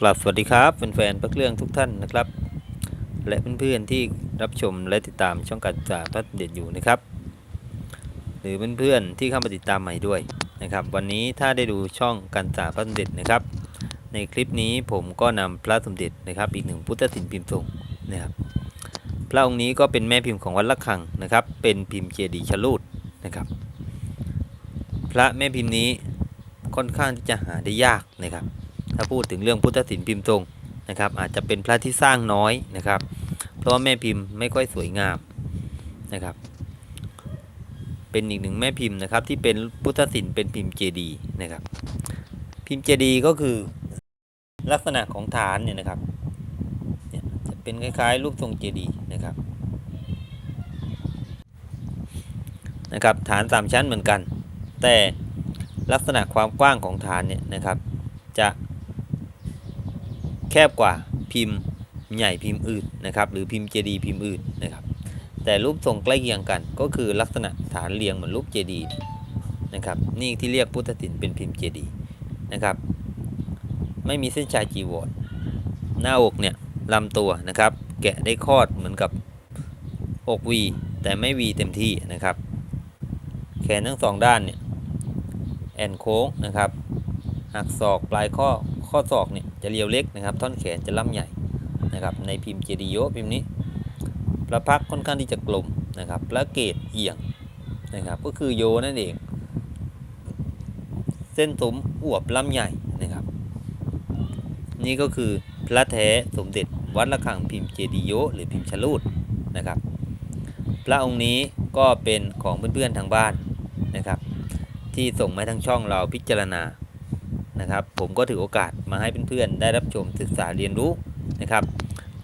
กลับสวัสดีครับแฟนๆพระเครื่องทุกท่านนะครับ และเพื่อนๆที่รับชมและติดตามช่องการศึกษาพระเด็ดอยู่นะครับ หรือเพื่อนๆที่เข้ามาติดตามใหม่ด้วยนะครับ วันนี้ถ้าได้ดูช่องการศึกษาพระสมเด็จนะครับ ในคลิปนี้ผมก็นำพระสมเด็จนะครับ อีกหนึ่งพุทธศิลป์พิมพ์ทรงนะครับ พระองค์นี้ก็เป็นแม่พิมพ์ของวัดละคังนะครับ เป็นพิมพ์เจดีย์ชลูดนะครับ พระแม่พิมพ์นี้ค่อนข้างที่จะหาได้ยากนะครับ ถ้าพูดถึงเรื่องพุทธศิลป์พิมพ์ทรงนะครับ อาจจะเป็นพระที่สร้างน้อยนะครับ เพราะว่าแม่พิมพ์ไม่ค่อยสวยงามนะครับ เป็นอีกหนึ่งแม่พิมพ์นะครับ ที่เป็นพุทธศิลป์เป็นพิมพ์เจดีย์นะครับ พิมพ์เจดีย์ก็คือลักษณะของฐานเนี่ยนะครับเนี่ยจะเป็นคล้าย ๆ รูปทรงเจดีย์นะครับนะครับฐานสามชั้นเหมือนกัน แต่ลักษณะความกว้างของฐานเนี่ยนะครับ จะ แคบกว่าพิมพ์ใหญ่พิมพ์อื่นนะครับ หรือพิมพ์เจดีพิมพ์อื่นนะครับ แต่รูปทรงใกล้เคียงกัน ก็คือลักษณะฐานเรียงเหมือนรูปเจดีนะครับ นี่ที่เรียกพุทธศิลป์เป็นพิมพ์เจดีนะครับ ไม่มีเส้นชายจีวรหน้าอกเนี่ยลำตัวนะครับ แกะได้คอดเหมือนกับอกวีแต่ไม่วีเต็มที่นะครับ แขนทั้งสองด้านเนี่ยแอนโค้งนะครับหักศอกปลายข้อข้อศอกเนี่ย จะเรียวเล็กนะครับ ท่อนแขนจะล่ำใหญ่นะครับ ในพิมพ์เจดีโยพิมพ์นี้ พระพักค่อนข้างที่จะกลมนะครับ พระเกตเอียงนะครับ ก็คือโยนั่นเอง เส้นสมอวบล่ำใหญ่นะครับ นี่ก็คือพระแท้สมเด็จวัดระฆังพิมพ์เจดีโยหรือพิมพ์ชลูดนะครับ พระองค์นี้ก็เป็นของเพื่อนๆทางบ้านนะครับ ที่ส่งมาทางช่องเราพิจารณา นะครับ ผมก็ถือโอกาสมาให้เพื่อนๆได้รับชมศึกษาเรียนรู้นะครับ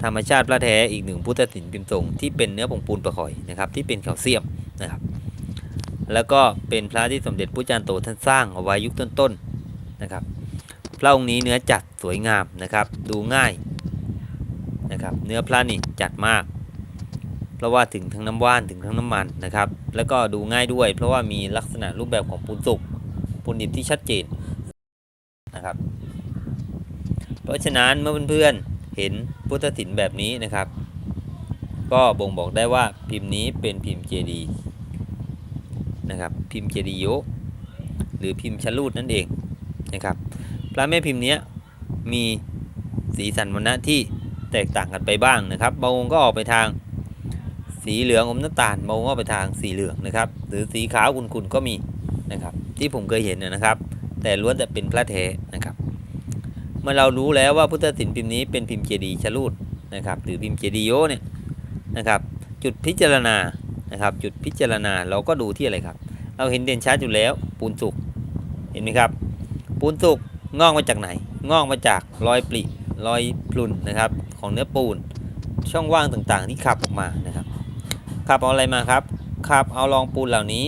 ธรรมชาติพระแท้อีกหนึ่งพุทธศิลป์พิมพ์ทรงที่เป็นเนื้อผงปูนประคอยนะครับ ที่เป็นแคลเซียมนะครับ แล้วก็เป็นพระที่สมเด็จพระจารย์โตท่านสร้างเอาไว้ยุคต้นๆนะครับ พระองค์นี้เนื้อจัดสวยงามนะครับ ดูง่ายนะครับ เนื้อพระนี่จัดมากเพราะว่าถึงทั้งน้ำว่านถึงทั้งน้ำมันนะครับ แล้วก็ดูง่ายด้วย เพราะว่ามีลักษณะรูปแบบของปูนสุกปูนดิบที่ชัดเจน นะครับ เพราะฉะนั้นเมื่อเพื่อนๆเห็นพุทธศิลป์แบบนี้นะครับ ก็บ่งบอกได้ว่าพิมพ์นี้เป็นพิมพ์เจดีย์นะครับพิมพ์เจดีย์โยหรือพิมพ์ชลูดนั่นเองนะครับ พระแม่พิมพ์นี้มีสีสันวรรณะที่แตกต่างกันไปบ้างนะครับบางองค์ก็ออกไปทางสีเหลืองอมน้ำตาลบางองค์ก็ไปทางสีเหลืองนะครับ หรือสีขาวขุ่นๆก็มีนะครับ ที่ผมเคยเห็นนะครับ แต่ล้วนแต่เป็นพระแท้นะครับ เมื่อเรารู้แล้วว่าพุทธศิลป์พิมพ์นี้เป็นพิมพ์เจดีย์ชลูดนะครับ หรือพิมพ์เจดีย์โยเนี่ยนะครับ จุดพิจารณานะครับ จุดพิจารณาเราก็ดูที่อะไรครับ เราเห็นเด่นชัดอยู่แล้วปูนสุกเห็นไหมครับ ปูนสุกงอกมาจากไหน งอกมาจากรอยปริรอยพลุนนะครับ ของเนื้อปูนช่องว่างต่างๆ ที่ขับออกมานะครับขับเอาอะไรมาครับขับเอารองปูนเหล่านี้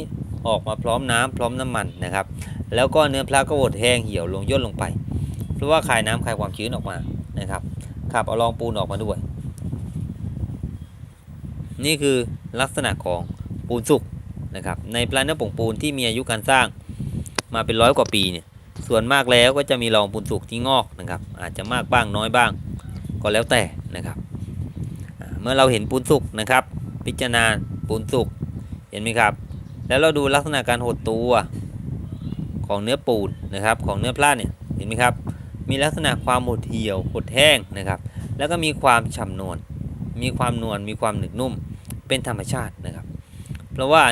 ออกมาพร้อมน้ำพร้อมน้ำมันนะครับ แล้วก็เนื้อพระก็บดแห้งเหี่ยวลงย่นลงไป เพราะว่าคายน้ำคายความชื้นออกมานะครับขับเอารองปูนออกมาด้วย นี่คือลักษณะของปูนสุกนะครับในพระเนื้อผงปูนที่มีอายุการสร้างมาเป็นร้อยกว่าปีเนี่ยส่วนมากแล้วก็จะมีรองปูนสุกที่งอกนะครับ อาจจะมากบ้างน้อยบ้าง ก็แล้วแต่นะครับ เมื่อเราเห็นปูนสุกนะครับ พิจารณาปูนสุกเห็นไหมครับ แล้วเราดูลักษณะการหดตัวของเนื้อปูนนะครับ ของเนื้อพลาเนี่ยเห็นไหมครับ มีลักษณะความหดเหี่ยวหดแห้งนะครับ แล้วก็มีความฉ่ำนวลมีความนวลมีความหนึบนุ่มเป็นธรรมชาตินะครับ เพราะว่า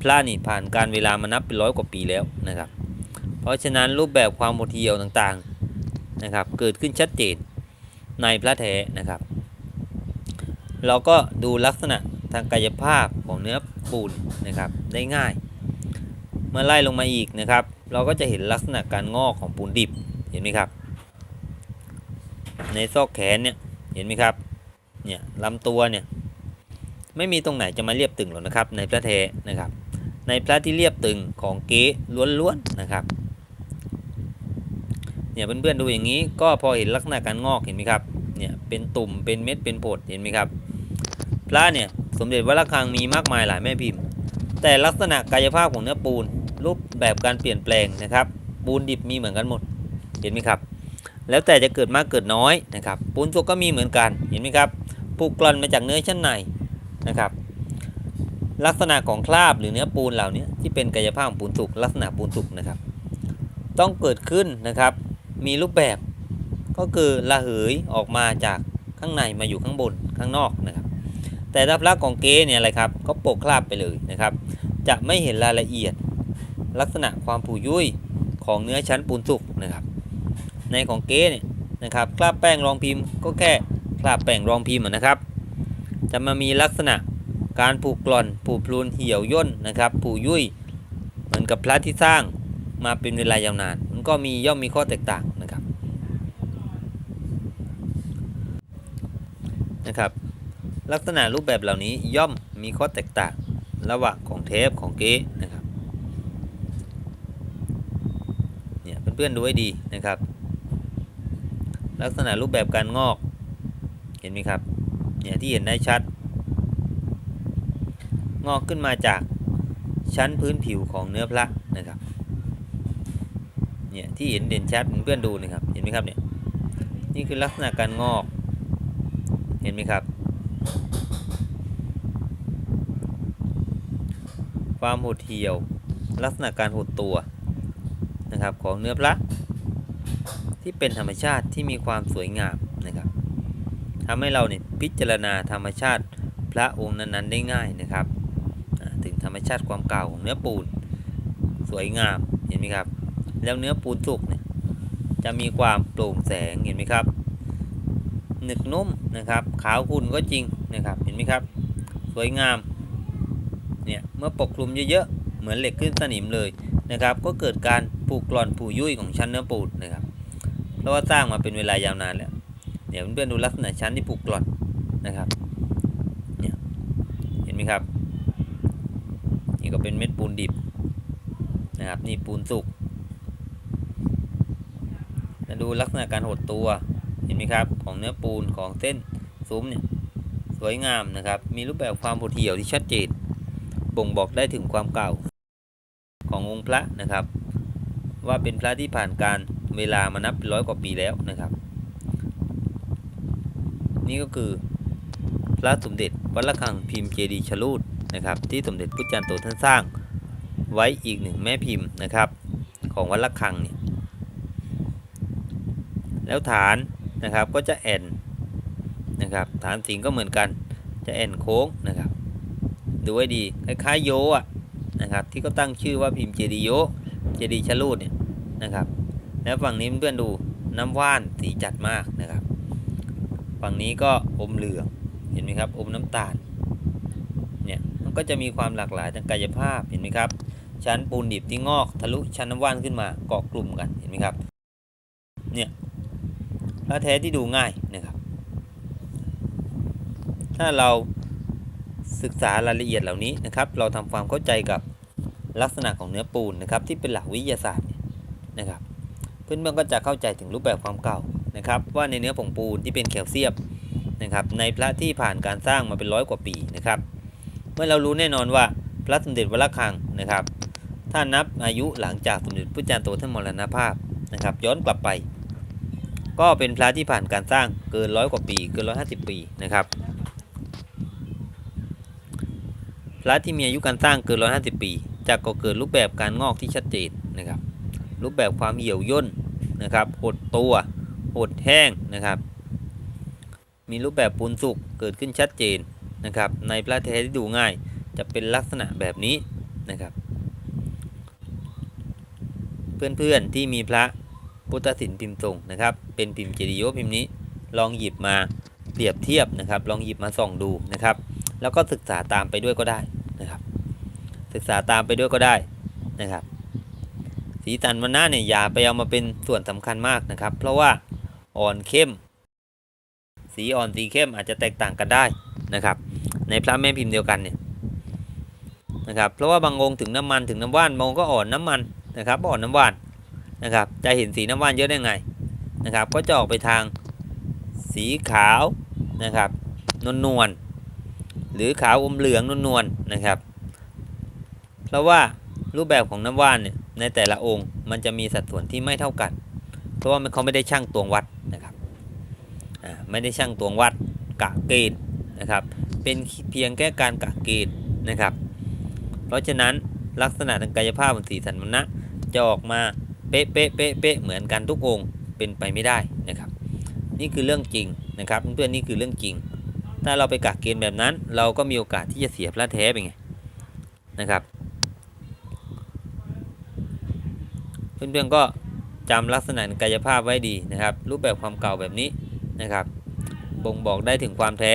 พระนี่ผ่านการเวลามานับเป็นร้อยกว่าปีแล้วนะครับ เพราะฉะนั้นรูปแบบความหดเหี่ยวต่างๆนะครับเกิดขึ้นชัดเจนในพระแท้นะครับ เราก็ดูลักษณะทางกายภาพของเนื้อ ปูนนะครับได้ง่าย เมื่อไล่ลงมาอีกนะครับ เราก็จะเห็นลักษณะการงอกของปูนดิบเห็นไหมครับ ในซอกแขนเนี่ยเห็นไหมครับเนี่ยลำตัวเนี่ยไม่มีตรงไหนจะมาเรียบตึงหรอกนะครับ ในพระแท้นะครับ ในพระที่เรียบตึงของเก๊ล้วนๆนะครับเนี่ยเพื่อนๆดูอย่างนี้ก็พอเห็นลักษณะการงอกเห็นไหมครับเนี่ยเป็นตุ่มเป็นเม็ดเป็นผดเห็นไหมครับ ระเนี่ยสมเด็จวัดระฆังมีมากมายหลายแม่พิมพ์ แต่ลักษณะกายภาพของเนื้อปูน รูปแบบการเปลี่ยนแปลงนะครับ ปูนดิบมีเหมือนกันหมดเห็นไหมครับ แล้วแต่จะเกิดมากเกิดน้อยนะครับ ปูนสุกก็มีเหมือนกันเห็นไหมครับผูกกร่อนมาจากเนื้อชั้นในนะครับ ลักษณะของคราบหรือเนื้อปูนเหล่านี้ที่เป็นกายภาพของปูนสุกลักษณะปูนสุกนะครับ ต้องเกิดขึ้นนะครับ มีรูปแบบก็คือระเหยออกมาจากข้างในมาอยู่ข้างบนข้างนอกนะครับ แต่ถ้าพระของเก๊เนี่ยอะไรครับก็โปกคราบไปเลยนะครับ จะไม่เห็นรายละเอียดลักษณะความผุยุ่ยของเนื้อชั้นปูนสุกนะครับ ในของเก๊เนี่ยนะครับคราบแป้งรองพิมพ์ก็แค่คราบแป้งรองพิมพ์อะนะครับ จะมามีลักษณะการผูกกร่อนผูพลูนเหี่ยวย่นนะครับผูยุ่ยเหมือนกับพระที่สร้างมาเป็นเวลายาวนาน มันก็มีย่อมมีข้อแตกต่างนะครับนะครับ ลักษณะรูปแบบเหล่านี้ย่อมมีข้อแตกต่างระหว่างของเทปของเก๊นะครับเนี่ยเพื่อนๆดูให้ดีนะครับ ลักษณะรูปแบบการงอกเห็นไหมครับเนี่ยที่เห็นได้ชัด งอกขึ้นมาจากชั้นพื้นผิวของเนื้อพระนะครับเนี่ยที่เห็นเด่นชัดเพื่อนๆดูนะครับเห็นไหมครับเนี่ยนี่คือลักษณะการงอกเห็นไหมครับ ความหดเหี่ยว ลักษณะการหดตัวนะครับของเนื้อพระที่เป็นธรรมชาติที่มีความสวยงามนะครับทำให้เราเนี่ยพิจารณาธรรมชาติพระองค์นั้นๆได้ง่ายนะครับถึงธรรมชาติความเก่าของเนื้อปูนสวยงามเห็นไหมครับ แล้วเนื้อปูนสุกเนี่ยจะมีความโปร่งแสงเห็นไหมครับ หนึกนุ่มนะครับ ขาวขุ่นก็จริงนะครับ เห็นไหมครับ สวยงาม เนี่ย เมื่อปกคลุมเยอะๆ เหมือนเหล็กขึ้นสนิมเลยนะครับ ก็เกิดการผุกร่อนผุยุ่ยของชั้นเนื้อปูนนะครับเพราะว่าสร้างมาเป็นเวลายาวนานแล้ว เดี๋ยวเพื่อนๆดูลักษณะชั้นที่ผุกร่อนนะครับ เนี่ย เห็นไหมครับ นี่ก็เป็นเม็ดปูนดิบนะครับ นี่ปูนสุกดูลักษณะการหดตัว เห็นไหมครับ ของเนื้อปูนของเส้นซุ้มเนี่ยสวยงามนะครับ มีรูปแบบความหดเหี่ยวที่ชัดเจนบ่งบอกได้ถึงความเก่า ขององค์พระนะครับ ว่าเป็นพระที่ผ่านการเวลามานับร้อยกว่าปีแล้วนะครับ นี่ก็คือพระสมเด็จวัดระฆังพิมพ์เจดีย์ชลูดนะครับ ที่สมเด็จพุทธจารย์โตท่านสร้าง ไว้อีกหนึ่งแม่พิมพ์นะครับ ของวัดระฆังเนี่ยแล้วฐาน นะครับก็จะแอนนะครับฐานสิงก็เหมือนกันจะแอนโค้งนะครับ ดูไว้ดีคล้ายๆโยอะนะครับที่เขาตั้งชื่อว่าพิมพ์เจดียโยเจดียชลูดเนี่ยนะครับแล้วฝั่งนี้เพื่อนดูน้ำว่านสีจัดมากนะครับ ฝั่งนี้ก็อมเหลืองเห็นไหมครับอมน้ำตาลเนี่ยมันก็จะมีความหลากหลายทางกายภาพเห็นไหมครับ ชั้นปูนดิบที่งอกทะลุชั้นน้ำว่านขึ้นมาเกาะกลุ่มกันเห็นไหมครับเนี่ย พระแท้ที่ดูง่ายนะครับ ถ้าเราศึกษารายละเอียดเหล่านี้นะครับ เราทำความเข้าใจกับลักษณะของเนื้อปูนนะครับ ที่เป็นหลักวิทยาศาสตร์นะครับ เพื่อนๆก็จะเข้าใจถึงรูปแบบความเก่านะครับ ว่าในเนื้อผงปูนที่เป็นแคลเซียมนะครับในพระที่ผ่านการสร้างมาเป็นร้อยกว่าปีนะครับ เมื่อเรารู้แน่นอนว่าพระสมเด็จวระฆังนะครับ ถ้านับอายุหลังจากสมเด็จพระจารย์โตท่านมรณภาพนะครับ ย้อนกลับไป ก็เป็นพระที่ผ่านการสร้างเกินร้อยกว่าปี เกินร้อยห้าสิบปีนะครับ พระที่มีอายุการสร้างเกินร้อยห้าสิบปีจะก่อเกิดรูปแบบการงอกที่ชัดเจนนะครับ รูปแบบความเหี่ยวย่นนะครับหดตัวหดแห้งนะครับ มีรูปแบบปูนสุกเกิดขึ้นชัดเจนนะครับ ในพระแท้ที่ดูง่ายจะเป็นลักษณะแบบนี้นะครับ เพื่อนๆที่มีพระ พุทธศิลป์พิมพ์ทรงนะครับ เป็นพิมพ์เจดีย์พิมพ์นี้ลองหยิบมาเปรียบเทียบนะครับ ลองหยิบมาส่องดูนะครับ แล้วก็ศึกษาตามไปด้วยก็ได้นะครับ ศึกษาตามไปด้วยก็ได้นะครับ สีสันวันหน้าเนี่ยอย่าไปเอามาเป็นส่วนสำคัญมากนะครับ เพราะว่าอ่อนเข้ม สีอ่อนสีเข้มอาจจะแตกต่างกันได้นะครับ ในพระแม่พิมพ์เดียวกันเนี่ยนะครับ เพราะว่าบางองค์ถึงน้ำมันถึงน้ำว่านบางองค์ก็อ่อนน้ำมันนะครับ อ่อนน้ำว่าน นะครับ จะเห็นสีน้ำว่านเยอะได้ไงนะครับ ก็จะออกไปทางสีขาวนะครับนวลนวลหรือขาวอมเหลืองนวลนวลนะครับ เพราะว่ารูปแบบของน้ำว่านเนี่ยในแต่ละองค์มันจะมีสัดส่วนที่ไม่เท่ากัน เพราะว่ามันเขาไม่ได้ช่างตวงวัดนะครับไม่ได้ช่างตวงวัดกะเกณฑ์นะครับ เป็นเพียงแค่การกะเกณฑ์นะครับ เพราะฉะนั้นลักษณะทางกายภาพของสีสันมันนะจะออกมา ป๊ะเป๊ะเป๊ะเป๊ะเหมือนกันทุกองค์เป็นไปไม่ได้นะครับ นี่คือเรื่องจริงนะครับเพื่อนๆนี่คือเรื่องจริง ถ้าเราไปกะเกณฑ์แบบนั้น เราก็มีโอกาสที่จะเสียพระแท้ไปไงนะครับ เพื่อนๆก็จำลักษณะกายภาพไว้ดีนะครับ รูปแบบความเก่าแบบนี้นะครับบ่งบอกได้ถึงความแท้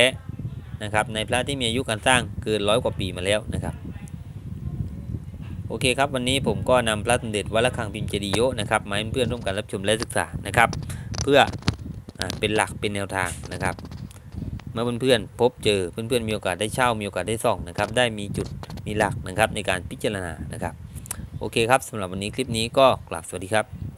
นะครับในพระที่มีอายุการสร้างเกินร้อยกว่าปีมาแล้วนะครับ โอเคครับวันนี้ผมก็นำพระสมเด็จวัดระฆังพิมพ์เจดีย์โยนะครับมาให้เพื่อนร่วมกันรับชมและศึกษานะครับ เพื่ออเป็นหลักเป็นแนวทางนะครับ เมื่อเพื่อนๆพบเจอเพื่อนๆมีโอกาสได้เช่ามีโอกาสได้ส่องนะครับ ได้มีจุดมีหลักนะครับในการพิจารณานะครับ โอเคครับสำหรับวันนี้คลิปนี้ก็กลับสวัสดีครับ